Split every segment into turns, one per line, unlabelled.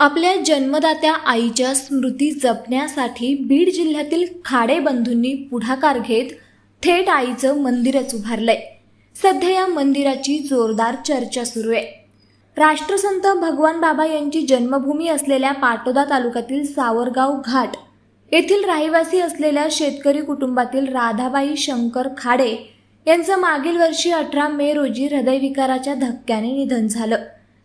आपल्या जन्मदात्या आईच्या स्मृती जपण्यासाठी बीड जिल्ह्यातील खाडे बंधूंनी पुढाकार घेत थेट आईचं मंदिरच उभारलंय. सध्या या मंदिराची जोरदार चर्चा सुरू आहे. राष्ट्रसंत भगवान बाबा यांची जन्मभूमी असलेल्या पाटोदा तालुक्यातील सावरगाव घाट येथील रहिवासी असलेल्या शेतकरी कुटुंबातील राधाबाई शंकर खाडे यांचं मागील वर्षी अठरा मे रोजी हृदयविकाराच्या धक्क्याने निधन झालं.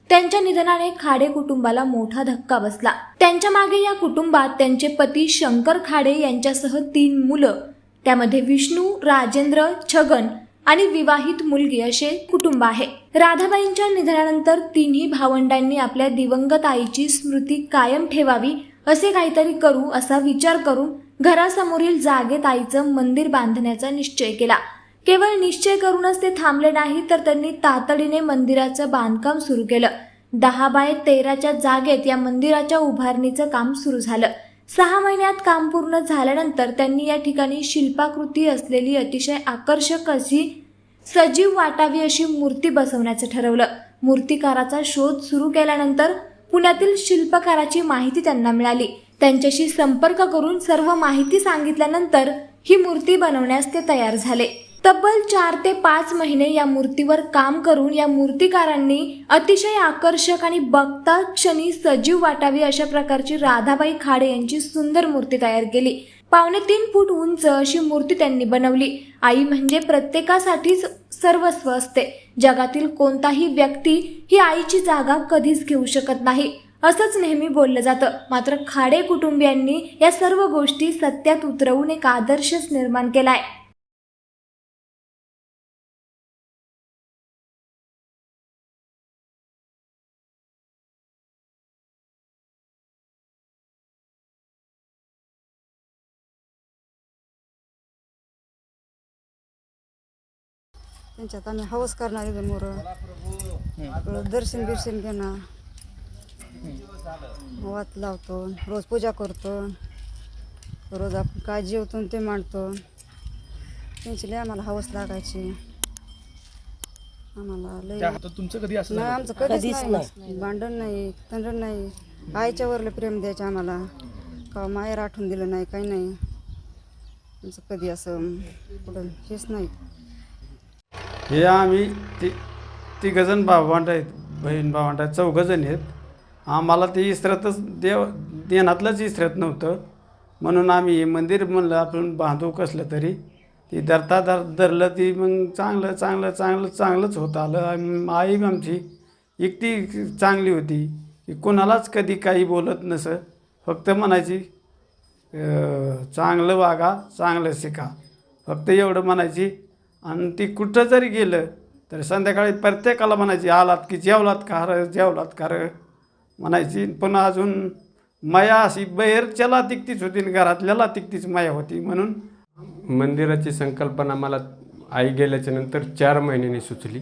त्यांच्या निधनाने खाडे कुटुंबाला मोठा धक्का बसला. त्यांच्या मागे या कुटुंबात त्यांचे पती शंकर खाडे यांच्यासह तीन मुलं त्यामध्ये विष्णू राजेंद्र छगन आणि विवाहित मुलगी असे कुटुंब आहे. राधाबाईंच्या निधनानंतर तिन्ही भावंडांनी आपल्या दिवंगत आईची स्मृती कायम ठेवावी असे काहीतरी करू असा विचार करून घरासमोरील जागेत आईचं मंदिर बांधण्याचा निश्चय केला. केवळ निश्चय करूनच ते थांबले नाही तर त्यांनी तातडीने मंदिराचं बांधकाम सुरू केलं. दहा बाय तेराच्या जागेत या मंदिराच्या उभारणीचं काम सुरू झालं. सहा महिन्यात काम पूर्ण झाल्यानंतर त्यांनी या ठिकाणी शिल्पाकृती असलेली अतिशय आकर्षक अशी सजीव वाटावी अशी मूर्ती बसवण्याचं ठरवलं. मूर्तिकाराचा शोध सुरू केल्यानंतर पुण्यातील शिल्पकाराची माहिती त्यांना मिळाली. त्यांच्याशी संपर्क करून सर्व माहिती सांगितल्यानंतर ही मूर्ती बनवण्यास ते तयार झाले. तब्बल चार ते पाच महिने या मूर्तीवर काम करून या मूर्तिकारांनी अतिशय आकर्षक आणि बघता क्षणी सजीव वाटावी अशा प्रकारची राधाबाई खाडे यांची सुंदर मूर्ती तयार केली. पावणे तीन फूट उंच अशी मूर्ती त्यांनी बनवली. आई म्हणजे प्रत्येकासाठीच सर्वस्व असते. जगातील कोणताही व्यक्ती ही आईची जागा कधीच घेऊ शकत नाही. असंच नेहमी बोललं जातं. मात्र खाडे कुटुंबियांनी या सर्व गोष्टी सत्यात उतरवून एक आदर्शच निर्माण केलाय.
त्यांच्यात आम्ही हवस करणारे मोर. दर्शन बिर्शन घेणं. वात लावतो रोज पूजा करतो. रोज आपण काय जेवतो ते मांडतो. त्यांची लय आम्हाला हवस लागायची. आम्हाला लय
तुमचं कधी असं
नाही? आमचं कधीच नाही. भांडण नाही तंडण नाही. आईच्या वरलं प्रेम द्यायचं आम्हाला. का माहेर आठवून दिलं नाही काही नाही. आमचं कधी असं कुठं हेच नाही.
हे आम्ही ती तिघजण भावंड आहेत बहीण भावंड आहेत चौघजण आहेत. आम्हाला ते इसरतच देव देण्यातलंच इसरत नव्हतं. म्हणून आम्ही हे मंदिर म्हणलं आपण बांधू कसलं तरी. ती धरता धर धरलं ती मग चांगलं चांगलं चांगलं चांगलंच होत आलं. आई आमची एकटी चांगली होती. की कोणालाच कधी काही बोलत नसं. फक्त म्हणायची चांगलं वागा चांगलं शिका. फक्त एवढं म्हणायची आणि ती कुठं जरी गेलं तर संध्याकाळी प्रत्येकाला म्हणायची आलात की जेवलात का र जेवलात का रं म्हणायची. पुन्हा अजून माया अशी बाहेरच्याला तिकतीच होती आणि घरातल्याला तिकतीच माया होती म्हणून.
मंदिराची संकल्पना मला आई गेल्याच्यानंतर चार महिन्यांनी सुचली.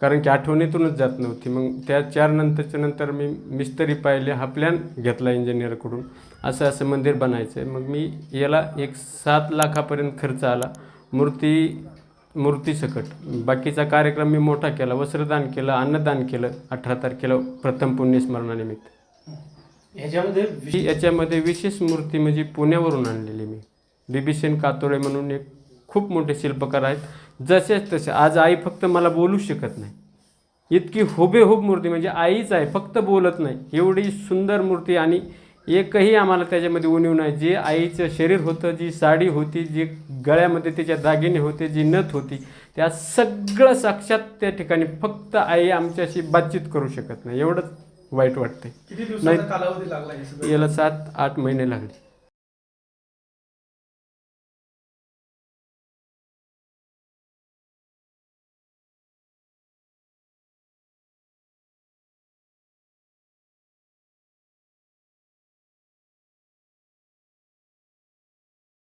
कारण की आठवणीतूनच जात नव्हती. मग त्या चार नंतरच्या नंतर मी मिस्त्री पाहिले हा प्लॅन घेतला इंजिनियरकडून असं असं मंदिर बनायचं आहे मग मी याला एक सात लाखापर्यंत खर्च आला. मूर्ती मूर्तीसकट बाकीचा कार्यक्रम मी मोठा केला वस्त्रदान केलं अन्नदान केलं अठरा तारखेला प्रथम पुण्यस्मरणानिमित्त.
ह्याच्यामध्ये
ही याच्यामध्ये विशेष मूर्ती म्हणजे पुण्यावरून आणलेली मी. बिबिसेन कातोळे म्हणून एक खूप मोठे शिल्पकार आहेत. जसेच तसे आज आई फक्त मला बोलू शकत नाही. इतकी हुबेहूब मूर्ती म्हणजे आईच आहे फक्त बोलत नाही. एवढी सुंदर मूर्ती आणि एकही आम्हाला त्याच्यामध्ये उणीव नाही. जे आईचं शरीर होतं जी साडी होती जी गळ्यामध्ये तिच्या दागिने होते जी नथ होती त्या सगळं साक्षात त्या ठिकाणी फक्त आई आमच्याशी बातचीत करू शकत नाही. एवढंच वाईट वाटतंय.
किती दिवसाचा कालावधी लागला हे सगळं?
याला सात आठ महिने लागले.